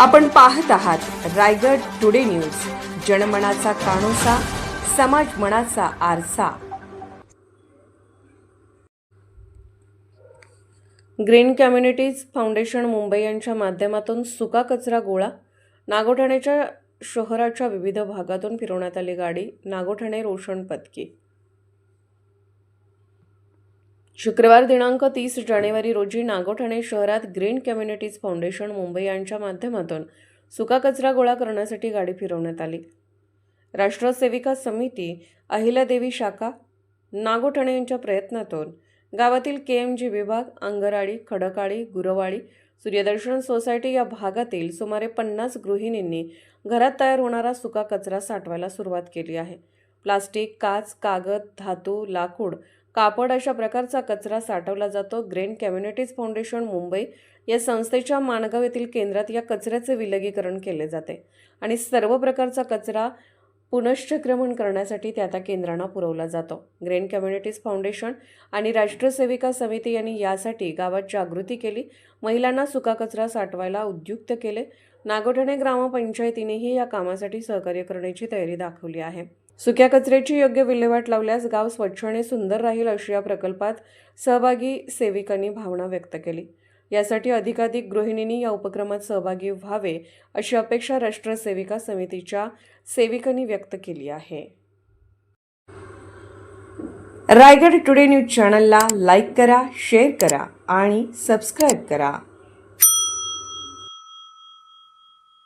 आपण पाहत आहात रायगड टुडे न्यूज. जनमनाचा कानोसा समाज मनाचा आरसा. ग्रीन कम्युनिटीज फाउंडेशन मुंबई यांच्या माध्यमातून सुका कचरा गोळा. नागोठाण्याच्या शहराच्या विविध भागातून फिरवण्यात आली गाडी. नागोठाणे रोशन पदकी शुक्रवार दिनांक तीस जानेवारी रोजी नागोठाणे शहरात ग्रीन कम्युनिटीज फाउंडेशन मुंबई यांच्या माध्यमातून सुका कचरा गोळा करण्यासाठी गाडी फिरवण्यात आली. राष्ट्रसेविका समिती अहिल्यादेवी शाखा नागोठाणे यांच्या प्रयत्नातून गावातील के एम जी विभाग अंगराळी खडकाळी गुरवाळी सूर्यदर्शन सोसायटी या भागातील सुमारे पन्नास गृहिणींनी घरात तयार होणारा सुका कचरा साठवायला सुरुवात केली आहे. प्लास्टिक काच कागद धातू लाकूड कापड अशा प्रकारचा कचरा साठवला जातो. ग्रेन कम्युनिटीज फाउंडेशन मुंबई या संस्थेच्या माणगाव येथील केंद्रात या कचऱ्याचे विलगीकरण केले जाते आणि सर्व प्रकारचा कचरा पुनश्चक्रमण करण्यासाठी त्या त्या केंद्रांना पुरवला जातो. ग्रेन कम्युनिटीज फाउंडेशन आणि राष्ट्रसेविका समिती यांनी यासाठी गावात जागृती केली. महिलांना सुका कचरा साठवायला उद्युक्त केले. नागोठणे ग्रामपंचायतीनेही या कामासाठी सहकार्य करण्याची तयारी दाखवली आहे. सुक्या कचऱ्याची योग्य विल्हेवाट लावल्यास गाव स्वच्छ आणि सुंदर राहील अशी या प्रकल्पात सहभागी सेविकांनी भावना व्यक्त केली. यासाठी अधिकाधिक गृहिणींनी या उपक्रमात सहभागी व्हावे अशी अपेक्षा राष्ट्रसेविका समितीच्या सेविकांनी व्यक्त केली आहे. रायगड टुडे न्यूज चॅनलला लाईक करा शेअर करा आणि सबस्क्राईब करा.